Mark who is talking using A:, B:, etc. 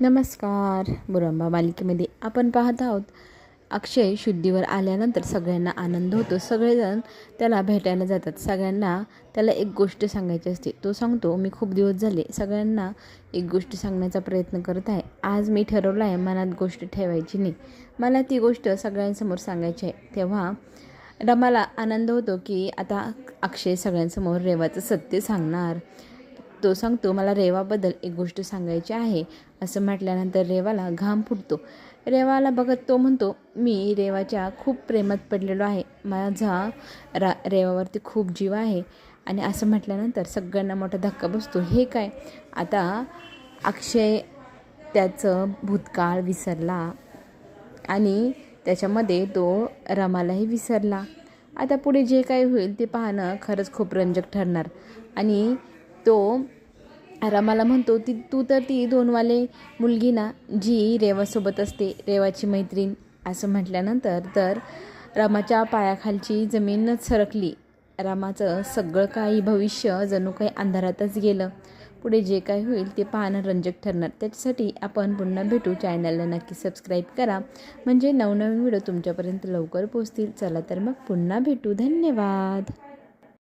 A: नमस्कार. बुरंबा मालिकेमध्ये आपण पाहत आहोत. अक्षय शुद्धीवर आल्यानंतर सगळ्यांना आनंद होतो. सगळेजण त्याला भेटायला जातात. सगळ्यांना त्याला एक गोष्ट सांगायची असते. तो सांगतो मी खूप दिवस झाले सगळ्यांना एक गोष्ट सांगण्याचा प्रयत्न करत आहे. आज मी ठरवलं आहे मनात गोष्ट ठेवायची नाही. मला ती गोष्ट सगळ्यांसमोर सांगायची आहे. तेव्हा रमाला आनंद होतो की आता अक्षय सगळ्यांसमोर रेवाचं सत्य सांगणार. तो सांगतो मला रेवाबद्दल एक गोष्ट सांगायची आहे. असं म्हटल्यानंतर रेवाला घाम फुटतो. रेवाला बघत तो म्हणतो मी रेवाच्या खूप प्रेमात पडलेलो आहे. माझा रा रेवावरती खूप जीव आहे. आणि असं म्हटल्यानंतर सगळ्यांना मोठा धक्का बसतो. हे काय? आता अक्षय त्याचं भूतकाळ विसरला आणि त्याच्यामध्ये तो रमालाही विसरला. आता पुढे जे काही होईल ते पाहणं खरंच खूप रंजक ठरणार. आणि तो रमाला म्हणतो ती तू तर ती दोनवाले मुलगी ना जी रेवासोबत असते रेवाची मैत्रीण असं म्हटल्यानंतर तर रमाच्या पायाखालची जमीनच सरकली. रामाचं सगळं काही भविष्य जणू काही अंधारातच गेलं. पुढे जे काही होईल ते पाहणं रंजक ठरणार. त्याच्यासाठी आपण पुन्हा भेटू. चॅनलला नक्की सबस्क्राईब करा. म्हणजे नवनवीन व्हिडिओ तुमच्यापर्यंत लवकर पोहोचतील. चला तर मग पुन्हा भेटू. धन्यवाद.